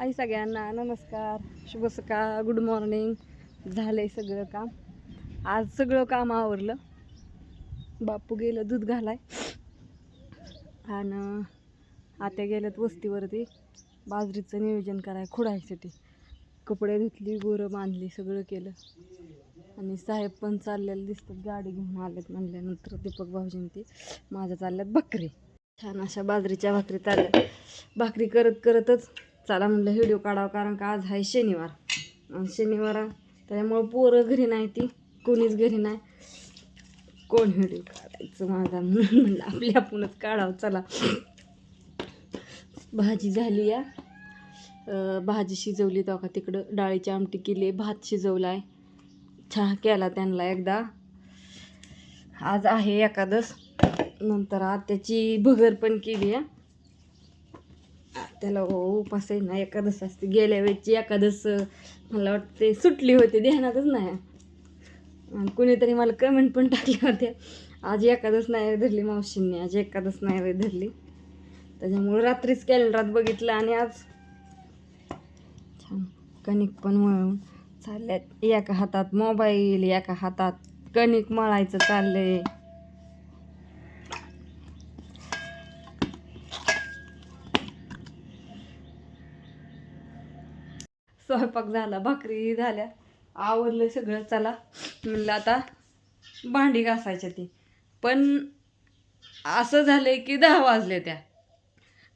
हाय सगळ्यांना नमस्कार. शुभ सकाळ गुड मॉर्निंग झालंय सगळं काम. आज सगळं काम आवरलं. बापू गेलं दूध घालाय. आणि आत्या गेल्यात वस्तीवरती. बाजरीचं नियोजन कराय खुडायसाठी. कपडे धुतली गोरं बांधली सगळं केलं. आणि साहेब पण चाललेले दिसतात गाडी घेऊन आलेत म्हणल्यानंतर दीपक भाऊजींनी ती माझ्या चालल्यात भाकरी. छान अशा बाजरीच्या भाकरी चालल्या भाकरी करत करतच चला म्हणलं व्हिडिओ काढावा कारण का आज आहे शनिवार. आणि शनिवार त्याच्यामुळं पोरं घरी नाही ती कोणीच घरी नाही. कोण व्हिडिओ काढायचं माझा म्हणून म्हणलं आपल्या आपणच काढावं चला. भाजी झाली या. भाजी शिजवली तो का तिकडं डाळीची आमटी केली भात शिजवला आहे चहा केला त्यांना एकदा. आज आहे एकादस. नंतर आत्याची भगर पण केली आहे त्याला उपास आहे ना एकादस असते. गेल्या वेळची एकादस मला वाटते सुटली होती ध्यानातच नाही. कुणीतरी मला कमेंट पण टाकल्या होत्या. आज एकादस नाही धरली मावशींनी आज एकादस नाही धरली. त्याच्यामुळे रात्रीच कॅलेंडरात बघितलं आणि आज छान कणिक पण मळून चालल्यात. एका हातात मोबाईल एका हातात कणिक मळायचं चाललंय. स्वयंपाक झाला भाकरी झाल्या. आवरलं सगळं चला. म्हणलं आता भांडी घासायच्या ती. पण असं झालंय की दहा वाजले त्या.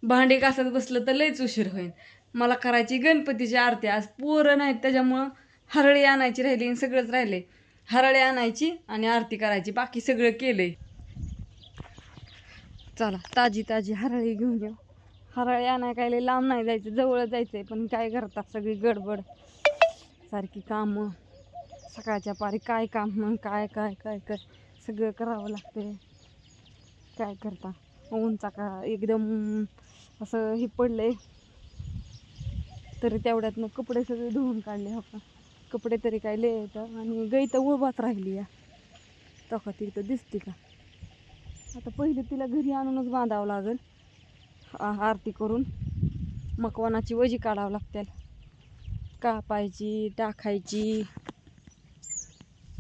भांडी घासत बसलं तर लयच उशीर होईल मला करायची गणपतीची आरती आज पोरं नाहीत त्याच्यामुळं हरळी आणायची राहिली आणि सगळंच राहिले. हरळी आणायची आणि आरती करायची बाकी सगळं केलंय. चला ताजी ताजी हरळी घेऊन येऊ. हरळी आणाय काय लांब नाही जायचं जवळ जायचंय पण काय करतात सगळी गडबड. सारखी कामं. सकाळच्या पारी काय काम मग काय काय काय काय. सगळं करावं लागते काय करता? ऊनचा का एकदम असं हे पडलंय. तरी तेवढ्यात मग कपडे सगळे धुवून काढले हो का कपडे तरी काय लय येतं आणि गई तर उभाच राहिली या तखा तिथं दिसते का? आता पहिले तिला घरी आणूनच बांधावं लागेल. आरती करून मकवानाची वजी काढावं लागते कापायची टाकायची.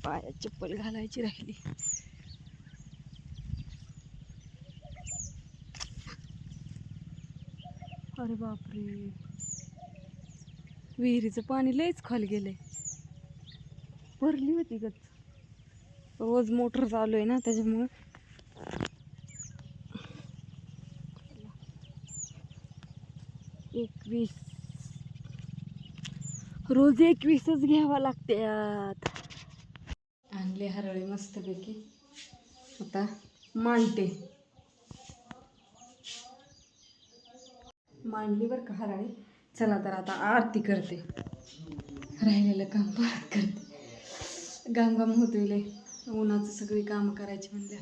पायात चप्पल घालायची राहिली. अरे बापरे. विहिरीचं पाणी लयच खाली गेलंय. भरली होती गच रोज मोटर चालू आहे ना त्याच्यामुळं एकवीस. रोज एकवीसच घ्यावा लागत्यात आणले हरळी मस्तपैकी. आता मांडते. मांडली बरं का हराळी? चला तर आता आरती करते. राहिलेलं काम परत करते. गाम गाम होतोय लय. उन्हाचं सगळी कामं करायची म्हणल्या